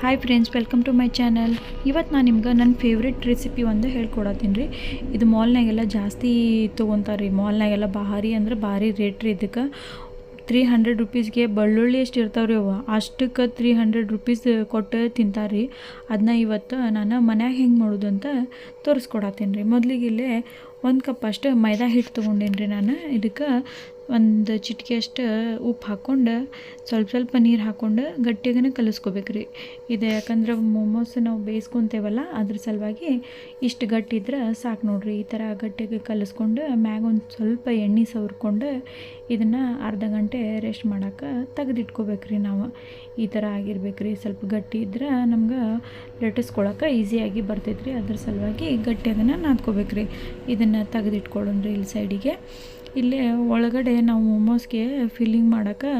Hi friends welcome to my channel ಇವತ್ತು ನಾನು ನಿಮ್ಗೆ ನನ್ನ ಫೇವ್ರೆಟ್ ರೆಸಿಪಿ ಒಂದು ಹೇಳ್ಕೊಡತ್ತೀನಿ ರೀ. ಇದು ಮಾಲ್ನಾಗೆಲ್ಲ ಜಾಸ್ತಿ ತೊಗೊತಾರೆ ರೀ ಮಾಲ್ನಾಗೆಲ್ಲ ಭಾರಿ ಅಂದ್ರೆ ಭಾರಿ ರೇಟ್ ರೀ ಇದಕ್ಕೆ. ತ್ರೀ ಹಂಡ್ರೆಡ್ ರುಪೀಸ್ಗೆ ಬೆಳ್ಳುಳ್ಳಿ ಎಷ್ಟು ಇರ್ತಾವೆ ರೀ ಅವು ಅಷ್ಟಕ್ಕೆ ತ್ರೀ ಹಂಡ್ರೆಡ್ ರುಪೀಸ್ ಕೊಟ್ಟು ತಿಂತಾರೆ ರೀ ಅದನ್ನ ಇವತ್ತು ನಾನು ಮನ್ಯಾಗ ಹೆಂಗೆ ಮಾಡೋದು ಅಂತ ತೋರಿಸ್ಕೊಡತ್ತೀನಿ ರೀ. ಮೊದಲಿಗೆ ಇಲ್ಲೇ ಒಂದು ಕಪ್ ಅಷ್ಟು ಮೈದಾ ಹಿಟ್ಟು ತೊಗೊಂಡೇನಿ ರೀ ನಾನು. ಇದಕ್ಕೆ ಒಂದು ಚಿಟಿಕೆ ಅಷ್ಟು ಉಪ್ಪು ಹಾಕ್ಕೊಂಡು ಸ್ವಲ್ಪ ಸ್ವಲ್ಪ ನೀರು ಹಾಕ್ಕೊಂಡು ಗಟ್ಟಿಯಾಗನೇ ಕಲಿಸ್ಕೋಬೇಕು ರೀ ಇದು ಯಾಕಂದ್ರೆ ಮೋಮೋಸ್ ನಾವು ಬೇಯಿಸ್ಕೊತೇವಲ್ಲ, ಅದ್ರ ಸಲುವಾಗಿ ಇಷ್ಟು ಗಟ್ಟಿ ಇದ್ರೆ ಸಾಕು ನೋಡ್ರಿ. ಈ ಥರ ಗಟ್ಟಿಗೆ ಕಲಿಸ್ಕೊಂಡು ಮ್ಯಾಗ ಒಂದು ಸ್ವಲ್ಪ ಎಣ್ಣೆ ಸವರ್ಕೊಂಡು ಇದನ್ನು ಅರ್ಧ ಗಂಟೆ ರೆಸ್ಟ್ ಮಾಡೋಕೆ ತೆಗೆದಿಟ್ಕೋಬೇಕು ರೀ ನಾವು. ಈ ಥರ ಆಗಿರ್ಬೇಕು ರೀ ಸ್ವಲ್ಪ ಗಟ್ಟಿ ಇದ್ರೆ ನಮ್ಗೆ ಲಟ್ಟಿಸ್ಕೊಳಕ್ಕೆ ಈಸಿಯಾಗಿ ಬರ್ತೈತೆ ರೀ ಅದ್ರ ಸಲುವಾಗಿ ಗಟ್ಟಿಯಾಗನ ನಾದ್ಕೋಬೇಕು ರೀ ಇದನ್ನು ತೆಗೆದಿಟ್ಕೊಳ್ಳೋಣ್ರಿ ಇಲ್ಲಿ ಸೈಡಿಗೆ ಇಲ್ಲೇ ಒಳಗಡೆ ನಾವು ಮೋಮೋಸ್ಗೆ ಫಿಲ್ಲಿಂಗ್ ಮಾಡೋಕೆ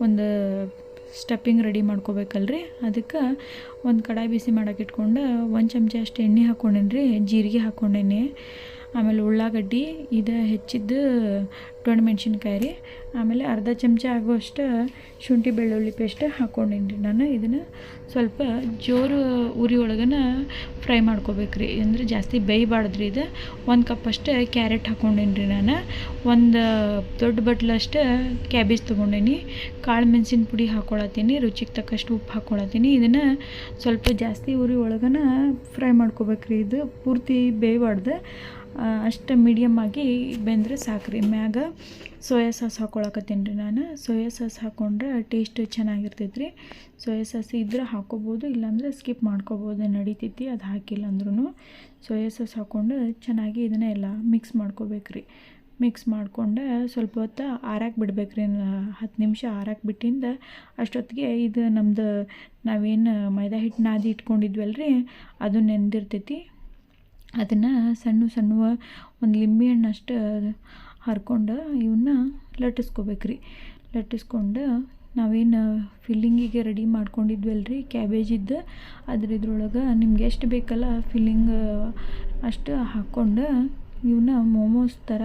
ಒಂದು ಸ್ಟಫಿಂಗ್ ರೆಡಿ ಮಾಡ್ಕೋಬೇಕಲ್ರಿ. ಅದಕ್ಕೆ ಒಂದು ಕಡಾಯಿ ಬಿಸಿ ಮಾಡೋಕೆ ಇಟ್ಕೊಂಡು ಒಂದು ಚಮಚ ಅಷ್ಟು ಎಣ್ಣೆ ಹಾಕ್ಕೊಂಡೇನಿ ರೀ ಜೀರಿಗೆ ಹಾಕ್ಕೊಂಡೇನಿ ಆಮೇಲೆ ಉಳ್ಳಾಗಡ್ಡಿ ಇದು ಹೆಚ್ಚಿದ್ದು ಮೆಣಸಿನ್ಕಾಯಿ ರೀ. ಆಮೇಲೆ ಅರ್ಧ ಚಮಚ ಆಗುವಷ್ಟು ಶುಂಠಿ ಬೆಳ್ಳುಳ್ಳಿ ಪೇಸ್ಟ್ ಹಾಕ್ಕೊಂಡಿನಿ ನಾನು ಇದನ್ನು ಸ್ವಲ್ಪ ಜೋರು ಉರಿ ಒಳಗನ ಫ್ರೈ ಮಾಡ್ಕೋಬೇಕು ರೀ. ಅಂದರೆ ಜಾಸ್ತಿ ಬೇಯಬಾರ್ದ್ರಿ ಇದು. ಒಂದು ಕಪ್ ಅಷ್ಟು ಕ್ಯಾರೆಟ್ ಹಾಕ್ಕೊಂಡೇನಿ ರೀ ನಾನು. ಒಂದು ದೊಡ್ಡ ಬಟ್ಲಷ್ಟು ಕ್ಯಾಬೇಜ್ ತೊಗೊಂಡೇನಿ. ಕಾಳು ಮೆಣಸಿನ ಪುಡಿ ಹಾಕ್ಕೊಳತ್ತೀನಿ ರುಚಿಗೆ ತಕ್ಕಷ್ಟು ಉಪ್ಪು ಹಾಕ್ಕೊಳತ್ತೀನಿ ಇದನ್ನು ಸ್ವಲ್ಪ ಜಾಸ್ತಿ ಉರಿ ಒಳಗನ ಫ್ರೈ ಮಾಡ್ಕೋಬೇಕು ರೀ. ಇದು ಪೂರ್ತಿ ಬೇಯಬಾರ್ದು. ಅಷ್ಟು ಮೀಡಿಯಮ್ ಆಗಿ ಬೆಂದರೆ ಸಾಕ್ರಿ. ಮ್ಯಾಗ ಸೋಯಾ ಸಾಸ್ ಹಾಕೊಳಕತ್ತೀನಿ ರೀ ನಾನು. ಸೋಯಾ ಸಾಸ್ ಹಾಕ್ಕೊಂಡ್ರೆ ಟೇಸ್ಟ್ ಚೆನ್ನಾಗಿರ್ತೈತೆ ರೀ ಸೋಯಾ ಸಾಸ್ ಇದ್ರೆ ಹಾಕೋಬೋದು, ಇಲ್ಲಾಂದರೆ ಸ್ಕಿಪ್ ಮಾಡ್ಕೋಬೋದು, ನಡಿತೈತಿ, ಅದು ಹಾಕಿಲ್ಲ ಅಂದ್ರೂ ಸೋಯಾ ಸಾಸ್ ಹಾಕ್ಕೊಂಡು ಚೆನ್ನಾಗಿ ಇದನ್ನ ಎಲ್ಲ ಮಿಕ್ಸ್ ಮಾಡ್ಕೋಬೇಕು ರೀ ಮಿಕ್ಸ್ ಮಾಡಿಕೊಂಡು ಸ್ವಲ್ಪ ಹೊತ್ತು ಆರಾಕ್ ಬಿಡ್ಬೇಕು ರೀ ಹತ್ತು ನಿಮಿಷ ಆರಾಕ್ ಬಿಟ್ಟಿಂದ ಅಷ್ಟೊತ್ತಿಗೆ ಇದು ನಮ್ಮದು ನಾವೇನು ಮೈದಾ ಹಿಟ್ಟು ನಾದಿ ಇಟ್ಕೊಂಡಿದ್ವಲ್ಲ ರೀ ಅದು ನೆಂದಿರ್ತೈತಿ. ಅದನ್ನು ಸಣ್ಣ ಸಣ್ಣವ ಒಂದು ಲಿಂಬೆ ಹಣ್ಣಷ್ಟು ಹರ್ಕೊಂಡು ಇವನ್ನ ಲಟ್ಟಿಸ್ಕೋಬೇಕು ರೀ ಲಟ್ಟಿಸ್ಕೊಂಡು ನಾವೇನು ಫಿಲ್ಲಿಂಗಿಗೆ ರೆಡಿ ಮಾಡ್ಕೊಂಡಿದ್ವಲ್ಲ ರೀ ಕ್ಯಾಬೇಜಿದ್ದು ಅದ್ರ ಇದ್ರೊಳಗೆ ನಿಮ್ಗೆ ಎಷ್ಟು ಬೇಕಲ್ಲ ಫಿಲ್ಲಿಂಗ್ ಅಷ್ಟು ಹಾಕ್ಕೊಂಡು ಇವನ್ನ ಮೋಮೋಸ್ ಥರ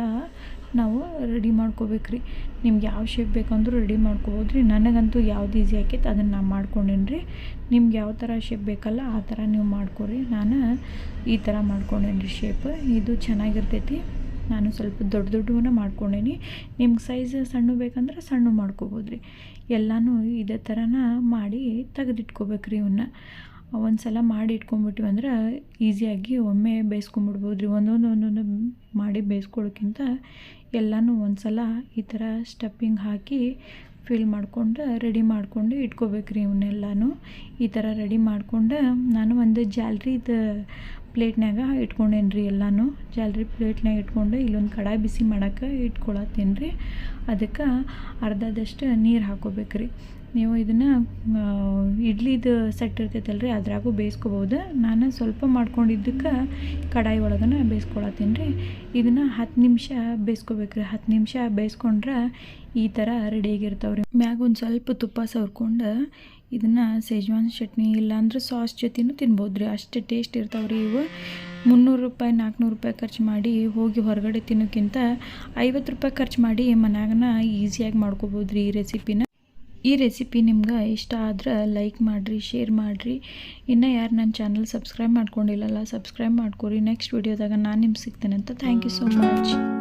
ನಾವು ರೆಡಿ ಮಾಡ್ಕೋಬೇಕು ರೀ ನಿಮ್ಗೆ ಯಾವ ಶೇಪ್ ಬೇಕಂದರೂ ರೆಡಿ ಮಾಡ್ಕೋಬೋದು ರೀ. ನನಗಂತೂ ಯಾವ್ದು ಈಸಿ ಆಕೈತೆ ಅದನ್ನು ನಾನು ಮಾಡ್ಕೊಂಡೇನಿ ರೀ. ನಿಮ್ಗೆ ಯಾವ ಥರ ಶೇಪ್ ಬೇಕಲ್ಲ ಆ ಥರ ನೀವು ಮಾಡ್ಕೊರಿ. ನಾನು ಈ ಥರ ಮಾಡ್ಕೊಂಡೇನಿ ರೀ ಶೇಪ್ ಇದು ಚೆನ್ನಾಗಿರ್ತೈತಿ. ನಾನು ಸ್ವಲ್ಪ ದೊಡ್ಡ ದೊಡ್ಡವನ್ನ ಮಾಡ್ಕೊಂಡೇನಿ. ನಿಮ್ಗೆ ಸೈಜ್ ಸಣ್ಣ ಬೇಕಂದ್ರೆ ಸಣ್ಣ ಮಾಡ್ಕೋಬೋದು ರೀ ಎಲ್ಲನೂ ಇದೇ ಥರನ ಮಾಡಿ ತೆಗೆದಿಟ್ಕೋಬೇಕು ರೀ ಇವನ್ನ ಒಂದು ಸಲ ಮಾಡಿ ಇಟ್ಕೊಂಡ್ಬಿಟ್ಟಿವಿ ಅಂದ್ರೆ ಈಸಿಯಾಗಿ ಒಮ್ಮೆ ಬೇಯಿಸ್ಕೊಂಬಿಡ್ಬೋದು ರೀ ಒಂದೊಂದು ಒಂದೊಂದು ಮಾಡಿ ಬೇಯಿಸ್ಕೊಳ್ಳೋಕ್ಕಿಂತ ಎಲ್ಲನೂ ಒಂದು ಸಲ ಈ ಥರ ಸ್ಟಫಿಂಗ್ ಹಾಕಿ ಫಿಲ್ ಮಾಡ್ಕೊಂಡು ರೆಡಿ ಮಾಡ್ಕೊಂಡು ಇಟ್ಕೋಬೇಕು ರೀ ಇವನ್ನೆಲ್ಲನೂ. ಈ ಥರ ರೆಡಿ ಮಾಡ್ಕೊಂಡು ನಾನು ಒಂದು ಜಾಲ್ರಿದು ಪ್ಲೇಟ್ನಾಗ ಇಟ್ಕೊಂಡೇನಿ ರೀ ಎಲ್ಲನೂ. ಜಾಲ್ರಿ ಪ್ಲೇಟ್ನಾಗ ಇಟ್ಕೊಂಡು ಇಲ್ಲೊಂದು ಕಡಾಯಿ ಬಿಸಿ ಮಾಡೋಕೆ ಇಟ್ಕೊಳತ್ತೇನೆ ರೀ ಅದಕ್ಕೆ ಅರ್ಧದಷ್ಟು ನೀರು ಹಾಕೋಬೇಕು ರೀ ನೀವು ಇದನ್ನು ಇಡ್ಲಿದು ಸೆಟ್ ಇರ್ತೈತಲ್ಲ ರೀ ಅದ್ರಾಗೂ ಬೇಯಿಸ್ಕೋಬೋದು. ನಾನು ಸ್ವಲ್ಪ ಮಾಡ್ಕೊಂಡಿದ್ದಕ್ಕೆ ಕಡಾಯಿ ಒಳಗನ ಬೇಯಿಸ್ಕೊಳತ್ತೀನಿ ರೀ. ಇದನ್ನು ಹತ್ತು ನಿಮಿಷ ಬೇಯಿಸ್ಕೋಬೇಕು ರೀ ಹತ್ತು ನಿಮಿಷ ಬೇಯಿಸ್ಕೊಂಡ್ರೆ ಈ ಥರ ರೆಡಿಯಾಗಿರ್ತಾವೆ ರೀ ಮ್ಯಾಗ ಒಂದು ಸ್ವಲ್ಪ ತುಪ್ಪ ಸವರ್ಕೊಂಡು ಇದನ್ನು ಸೇಜ್ವಾನ್ ಚಟ್ನಿ ಇಲ್ಲಾಂದ್ರೆ ಸಾಸ್ ಜೊತೆನೂ ತಿನ್ಬೋದು ರೀ ಅಷ್ಟು ಟೇಸ್ಟ್ ಇರ್ತಾವೆ ರೀ ಇವು. ಮುನ್ನೂರು ರೂಪಾಯಿ ನಾಲ್ಕುನೂರು ರೂಪಾಯಿ ಖರ್ಚು ಮಾಡಿ ಹೋಗಿ ಹೊರಗಡೆ ತಿನ್ನೋಕ್ಕಿಂತ ಐವತ್ತು ರೂಪಾಯಿ ಖರ್ಚು ಮಾಡಿ ಮನ್ಯಾಗನ ಈಸಿಯಾಗಿ ಮಾಡ್ಕೋಬೋದು ರೀ ಈ ರೆಸಿಪಿನ ಈ ರೆಸಿಪಿ ನಿಮ್ಗೆ ಇಷ್ಟ ಆದ್ರೆ ಲೈಕ್ ಮಾಡಿರಿ ಶೇರ್ ಮಾಡಿರಿ. ಇನ್ನು ಯಾರು ನನ್ನ ಚಾನಲ್ ಸಬ್ಸ್ಕ್ರೈಬ್ ಮಾಡ್ಕೊಂಡಿಲ್ಲಲ್ಲ ಸಬ್ಸ್ಕ್ರೈಬ್ ಮಾಡ್ಕೊರಿ. ನೆಕ್ಸ್ಟ್ ವಿಡಿಯೋದಾಗ ನಾನು ನಿಮ್ಗೆ ಸಿಗ್ತೇನೆ ಅಂತ. Thank you so much